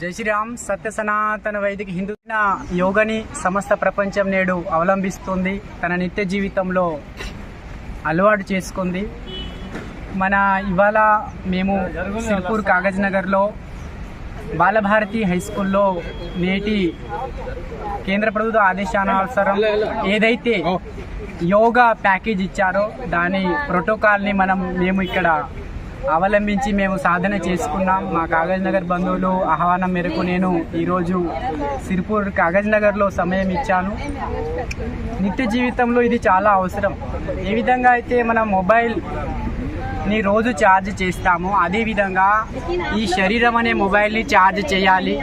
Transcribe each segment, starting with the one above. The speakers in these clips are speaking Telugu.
జై శ్రీరామ్. సత్య సనాతన వైదిక హిందూ యోగని సమస్త ప్రపంచం నేడు అవలంబిస్తుంది. తన నిత్య జీవితంలో అలవాటు చేసుకుంది. మన ఇవాళ మేము సిర్పూర్ కాగజ్ నగర్లో బాలభారతి హై స్కూల్లో నేటి కేంద్ర ప్రభుత్వ ఆదేశానుసారం ఏదైతే యోగా ప్యాకేజ్ ఇచ్చారో దాని ప్రోటోకాల్ని మనం మేము ఇక్కడ అవలంబించి మేము సాధన చేసుకున్నాం. మా కాగజ్ నగర్ బంధువులు ఆహ్వానం మేరకు నేను ఈరోజు సిరిపూర్ కాగజ్ నగర్లో సమయం ఇచ్చాను. నిత్య జీవితంలో ఇది చాలా అవసరం. ఏ విధంగా అయితే మన మొబైల్ని రోజు ఛార్జ్ చేస్తామో. అదేవిధంగా ఈ శరీరం అనే మొబైల్ని ఛార్జ్ చేయాలి.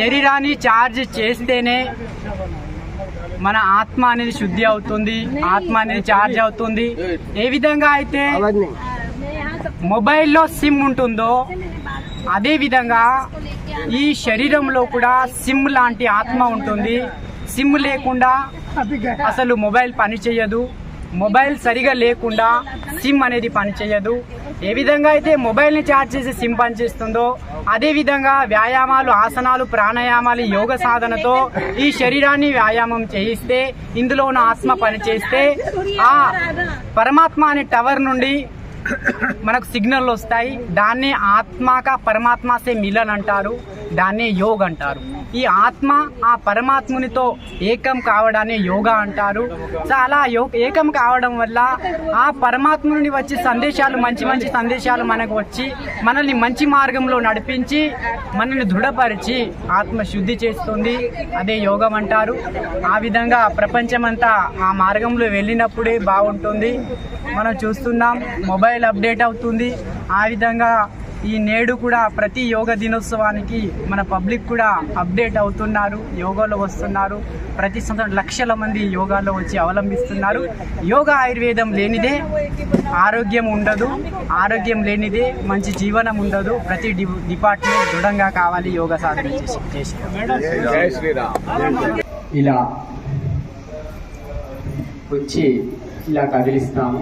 శరీరాన్ని ఛార్జ్ చేస్తేనే మన ఆత్మ అనేది శుద్ధి అవుతుంది. ఆత్మ అనేది ఛార్జ్ అవుతుంది. ఏ విధంగా అయితే మొబైల్లో సిమ్ ఉంటుందో అదేవిధంగా ఈ శరీరంలో కూడా సిమ్ లాంటి ఆత్మ ఉంటుంది. సిమ్ లేకుండా అసలు మొబైల్ పనిచేయదు మొబైల్ సరిగా లేకుండా సిమ్ అనేది పనిచేయదు ఏ విధంగా అయితే మొబైల్ని ఛార్జ్ చేసి సిమ్ పనిచేస్తుందో అదేవిధంగా వ్యాయామాలు ఆసనాలు ప్రాణాయామాలు యోగ సాధనతో ఈ శరీరాన్ని వ్యాయామం చేయిస్తే ఇందులో ఉన్న ఆత్మ పనిచేస్తే ఆ పరమాత్మ అనే టవర్ నుండి మనకు సిగ్నల్ వస్తాయి. దాన్ని ఆత్మక పరమాత్మ సే మిలన్ అంటారు. దాన్నే యోగ్ అంటారు. ఈ ఆత్మ ఆ పరమాత్మునితో ఏకం కావడాన్ని యోగా అంటారు. సో అలా యో ఏకం కావడం వల్ల ఆ పరమాత్మ నుండి వచ్చే సందేశాలు మంచి మంచి సందేశాలు మనకు వచ్చి మనల్ని మంచి మార్గంలో నడిపించి మనల్ని దృఢపరిచి ఆత్మ శుద్ధి చేస్తుంది. అదే యోగం అంటారు. ఆ విధంగా ప్రపంచమంతా ఆ మార్గంలో వెళ్ళినప్పుడే బాగుంటుంది. మనం చూస్తున్నాం మొబైల్ అప్డేట్ అవుతుంది. ఆ విధంగా ఈ నేడు కూడా ప్రతి యోగ దినోత్సవానికి మన పబ్లిక్ కూడా అప్డేట్ అవుతున్నారు యోగాలో వస్తున్నారు. ప్రతి సంవత్సరం లక్షల మంది యోగాలో వచ్చి అవలంబిస్తున్నారు. యోగా ఆయుర్వేదం లేనిదే ఆరోగ్యం ఉండదు. ఆరోగ్యం లేనిదే మంచి జీవనం ఉండదు. ప్రతి డిపార్ట్మెంట్ దృఢంగా కావాలి యోగా సాధన చేసి. ఇలా వచ్చి ఇలా కదిలిస్తాము.